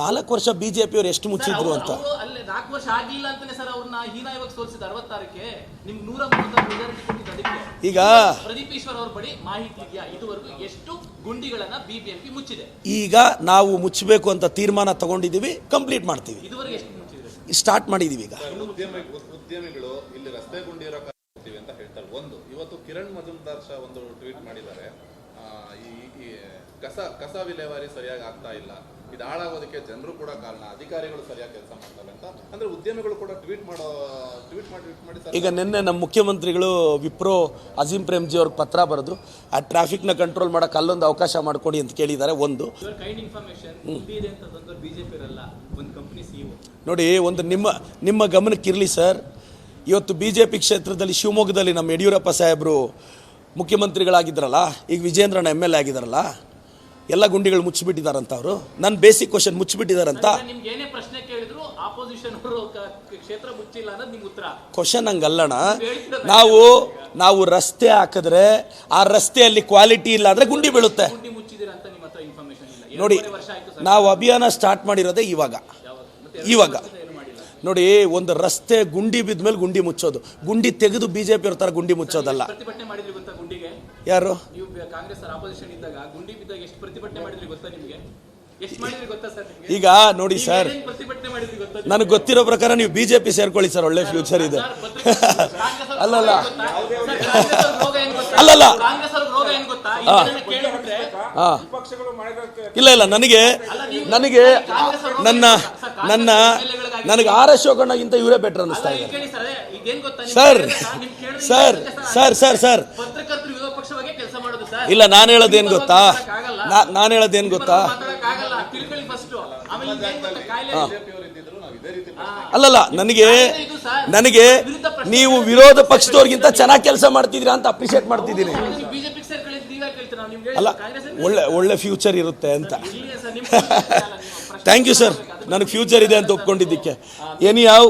ನಾಲ್ಕು ವರ್ಷ ಬಿಜೆಪಿ ಅವರು ಪಿಯವ್ರು ಎಷ್ಟು ಮುಚ್ಚಿದ್ರು ಅಂತ. ನಾಲ್ಕು ವರ್ಷ ಆಗಿಲ್ಲ ಅಂತಾನೆ ಸರ್ ಅವ್ರನ್ನ ಹೀನಾಯವಾಗಿ ಸೋಲಿಸಿದ ಅರವತ್ತಾರಕ್ಕೆ. ನಿಮ್ಗೆ ನೂರ ಅದಕ್ಕೆ. ಈಗ ಪ್ರದೀಪ್ ಈಶ್ವರ್ ಅವ್ರ ಬಳಿ ಮಾಹಿತಿ ಇದೆಯಾ? ಇದುವರೆಗೂ ಎಷ್ಟು ಗುಂಡಿಗಳನ್ನ ಬಿಬಿಎಂಪಿ ಮುಚ್ಚಿದೆ? ಈಗ ನಾವು ಮುಚ್ಚಬೇಕು ಅಂತ ತೀರ್ಮಾನ ತಗೊಂಡಿದ್ದೀವಿ ಕಂಪ್ಲೀಟ್ ಮಾಡ್ತೀವಿ. ಇದುವರೆಗೆ ಎಷ್ಟು ಮುಚ್ಚಿದ್ರು ಸ್ಟಾರ್ಟ್ ಮಾಡಿದ್ದೀವಿ ಈಗ. ಉದ್ಯಮಿ ಉದ್ಯಮಿಗಳು ಇಲ್ಲಿ ರಸ್ತೆ ಗುಂಡಿ ಇರೋ ಕಾರಣ ಅಂತ ಹೇಳ್ತಾರೆ. ಒಂದು ಇವತ್ತು ಕಿರಣ್ ಮಜುಮ್ದಾರ್ ಶಾ ಒಂದು ಟ್ವೀಟ್ ಮಾಡಿದ್ದಾರೆ. ಈ ಕಸ ಕಸ ವಿಲೇವಾರಿ ಸರಿಯಾಗಿ ಆಗ್ತಾ ಇಲ್ಲ. ಇದು ಹಾಳಾಗೋದಕ್ಕೆ ಜನರು ಕೂಡ ಕಾರಣ ಅಧಿಕಾರಿಗಳು ಸರಿಯಾಗಿ ಕೆಲಸ ಮಾಡ್ತಾರೆ ಅಂತ. ಅಂದ್ರೆ ಉದ್ಯಮಿಗಳು ಕೂಡ ಟ್ವೀಟ್ ಮಾಡೋ ಟ್ವೀಟ್ ಮಾಡಿ ಟ್ವೀಟ್ ಮಾಡಿ ಸರ್. ಈಗ ನಿನ್ನೆ ನಮ್ಮ ಮುಖ್ಯಮಂತ್ರಿಗಳು ವಿಪ್ರೋ ಅಜೀಂ ಪ್ರೇಮ್ಜಿ ಅವ್ರಿಗೆ ಪತ್ರ ಬರೆದು ಆ ಟ್ರಾಫಿಕ್ನ ಕಂಟ್ರೋಲ್ ಮಾಡಕ್ಕೆ ಅಲ್ಲೊಂದು ಅವಕಾಶ ಮಾಡ್ಕೊಡಿ ಅಂತ ಕೇಳಿದ್ದಾರೆ ಒಂದು. ಸಿಇಒ ನೋಡಿ ಒಂದು ನಿಮ್ಮ ನಿಮ್ಮ ಗಮನಕ್ಕಿರಲಿ ಸರ್. ಇವತ್ತು ಬಿ ಜೆ ಪಿ ಕ್ಷೇತ್ರದಲ್ಲಿ ಶಿವಮೊಗ್ಗದಲ್ಲಿ ನಮ್ಮ ಯಡಿಯೂರಪ್ಪ ಸಾಹೇಬರು ಮುಖ್ಯಮಂತ್ರಿಗಳಾಗಿದ್ದರಲ್ಲ ಈಗ ವಿಜೇಂದ್ರನ ಎಂ ಎಲ್ ಎ ಆಗಿದ್ದಾರಲ್ಲ ಎಲ್ಲ ಗುಂಡಿಗಳು ಮುಚ್ಚಿಬಿಟ್ಟಿದಾರಂತ ಅವರು. ನನ್ನ ಬೇಸಿಕ್ ಕ್ವಶನ್ ಮುಚ್ಚಿಬಿಟ್ಟಿದಾರಂತ. ಕ್ವಶನ್ ಹಂಗಲ್ಲಣ ನಾವು ನಾವು ರಸ್ತೆ ಹಾಕಿದ್ರೆ ಆ ರಸ್ತೆಯಲ್ಲಿ ಕ್ವಾಲಿಟಿ ಇಲ್ಲ ಅಂದ್ರೆ ಗುಂಡಿ ಬೀಳುತ್ತೆ. ನೋಡಿ ನಾವು ಅಭಿಯಾನ ಸ್ಟಾರ್ಟ್ ಮಾಡಿರೋದೇ ಇವಾಗ. ಇವಾಗ. ನೋಡಿ ಒಂದು ರಸ್ತೆ ಗುಂಡಿ ಬಿದ್ದ ಮೇಲೆ ಗುಂಡಿ ಮುಚ್ಚೋದು. ಗುಂಡಿ ತೆಗೆದು ಬಿಜೆಪಿ ಪಿ ಇರ್ತಾರೆ ಗುಂಡಿ ಮುಚ್ಚೋದಲ್ಲ. ಯಾರು? ನೀವು ಬೆ- ಕಾಂಗ್ರೆಸ್ ಆಪೋಸಿಷನ್ ಇದ್ದಾಗ ಗುಂಡಿ ಬಿದ್ದಾಗ ಎಷ್ಟು ಪ್ರತಿಭಟನೆ ಮಾಡಿದ್ರಿ ಗೊತ್ತಾ ನಿಮ್ಗೆ? ಎಷ್ಟು ಮಾಡಿದ್ರಿ ಗೊತ್ತಾ ಸರ್ ನಿಮ್ಗೆ? ಈಗ ನೋಡಿ ಸರ್? ನನಗೆ ಗೊತ್ತಿರೋ ಪ್ರಕಾರ ನೀವು ಬಿಜೆಪಿ ಸೇರ್ಕೊಳ್ಳಿ ಸರ್ ಒಳ್ಳೆ ಫ್ಯೂಚರ್ ಇದೆ. ಅಲ್ಲಲ್ಲ. ರೋಗ ಏನ್ ಗೊತ್ತಾ? ಸರ್, ಕಾಂಗ್ರೆಸ್ ಅವ್ರ ರೋಗ ಏನ್ ಗೊತ್ತಾ? ಅಲ್ಲಲ್ಲ. ಇಲ್ಲ ಇಲ್ಲ ನನಗೆ ನನಗೆ ನನ್ನ ನನ್ನ ನನಗೆ ಆರ್ ಎಸ್ ಶಿವಕಣ್ಣಗಿಂತ ಇವರೇ ಬೆಟರ್ ಅನ್ನಿಸ್ತಾ ಈಗ ಇದೆ ಕೇಳಿ ಸರ್ ಇದೇನ್ ಗೊತ್ತಾ sir sir sir sir? Sir ವಿರೋಧ ಪಕ್ಷವಾಗಿ ಕೆಲಸ ಮಾಡೋದು ಸರ್. ಇಲ್ಲ ನಾನು ಹೇಳೋದೇನು ಗೊತ್ತಾ? ನಾನು ಹೇಳೋದೇನು ಗೊತ್ತಾ? ಮಾತಾಡಕ್ಕಾಗಲ್ಲ. ತಿಳ್ಕೊಳ್ಳಿ ಫಸ್ಟ್ ಆಮೇಲೆ ಇದೇನ್ ಗೊತ್ತಾ ಕಾಯಿಲೆ? ಬಿಜೆಪಿ ಅವರು ಇದ್ದಿದ್ರು ನಾವು ಇದೇ ರೀತಿ ಅಲ್ಲಲ್ಲ ನನಗೆ ನನಗೆ ನೀವು ವಿರೋಧ ಪಕ್ಷದವ್ರಿಗಿಂತ ಚೆನ್ನಾಗಿ ಕೆಲಸ ಮಾಡ್ತಿದ್ದೀರಾ ಅಂತ ಅಪ್ರಿಷಿಯೇಟ್ ಮಾಡ್ತಿದ್ದೀನಿ. ಅಲ್ಲ ಕಾಂಗ್ರೆಸ್ ಒಳ್ಳೆ ಒಳ್ಳೆ ಫ್ಯೂಚರ್ ಇರುತ್ತೆ ಅಂತ. Thank you sir. ನನಗೆ ಫ್ಯೂಚರ್ ಇದೆ ಅಂತ ಒಪ್ಕೊಂಡಿದ್ದಕ್ಕೆ. ಎನಿ ಯಾವ